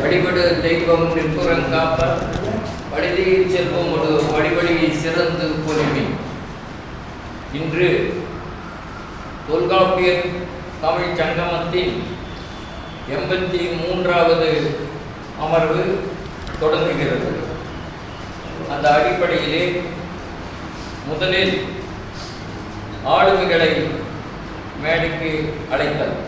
வழிபடு தெய்வம் நிற்புறங்காப்ப வழிதியில் செல்வம் ஒரு வழிவழி சிறந்து பொலிமி. இன்று தொல்காப்பியர் தமிழ் சங்கமத்தின் எண்பத்தி மூன்றாவது அமர்வு தொடங்குகிறது. அந்த அடிப்படையிலே முதலில் ஆளுமைகளை மேடைக்கு அழைத்தார்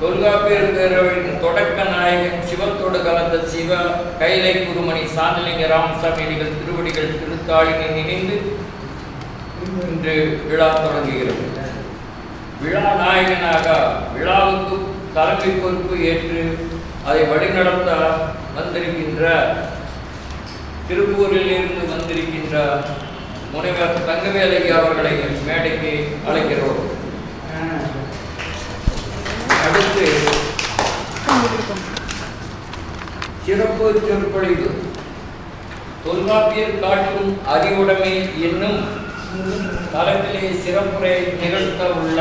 தொல்காப்பியர் பேரவையின் தொடக்க நாயகன் சிவத்தோடு கலந்த சிவ கைலை குருமணி சாந்தலிங்க ராமசாமி அடிகள் திருவடிகள் திருத்தாளினை நினைந்து இன்று விழா தொடங்குகிறது. விழா நாயகனாக விழாவுக்கு தலைமை பொறுப்பு ஏற்று அதை வழிநடத்த வந்திருக்கின்ற திருப்பூரில் இருந்து வந்திருக்கின்ற முனைவர் தங்கவேலகி அவர்களை மேடைக்கு அழைக்கிறோம் அடுத்து சிறப்பு சொற்பொழிவு தொல்காப்பியர் காட்டும் அறிவுடைமை என்னும் தளத்திலே சிறப்புரை நிகழ்த்த உள்ள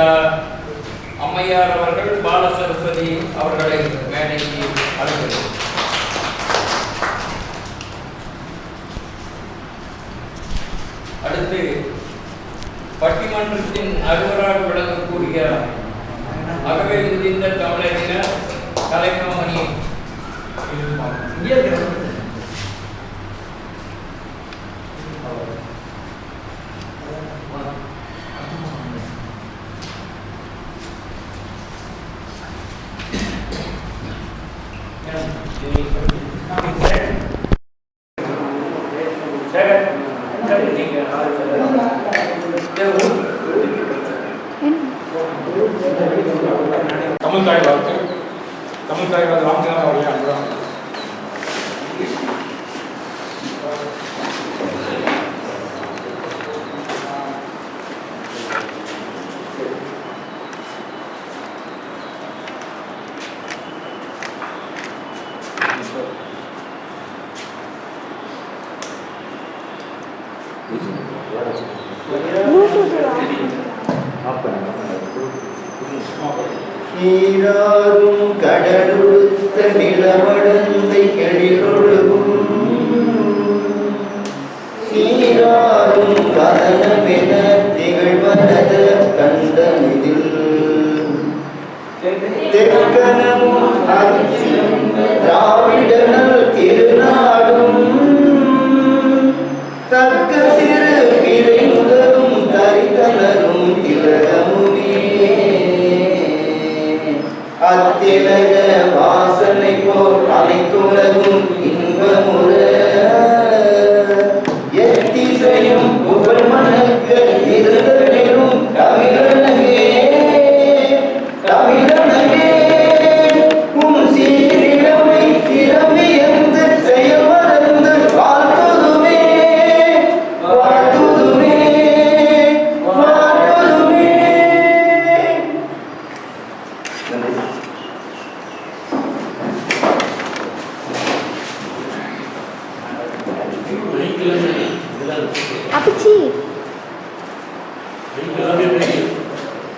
அம்மையார் அவர்கள் பாலசரஸ்வதி அவர்களை மேடைக்கு அழைக்கிறோம். அடுத்து பட்டிமன்றத்தின் அலுவலராக விளங்கக்கூடிய அகவே முதிர்ந்த தமிழறிஞர் தமிழ் தாய் வாழ்த்து. தமிழ் தாய் வாழ்த்து. ராமச்சந்திரன் அவர்களே அன்புடன் நீராறும் கடலுடுத்த நிலமடந்தை கழிலொழுகும் சீராறும் கதனமென திகழ்வனத கண்டனிதில் தெற்கனமும் அரிசியும்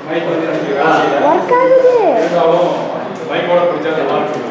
மைக் வந்து எனக்கு வேலை செய்யல. மைக்கோட பிடிச்சா நல்லா இருக்கும்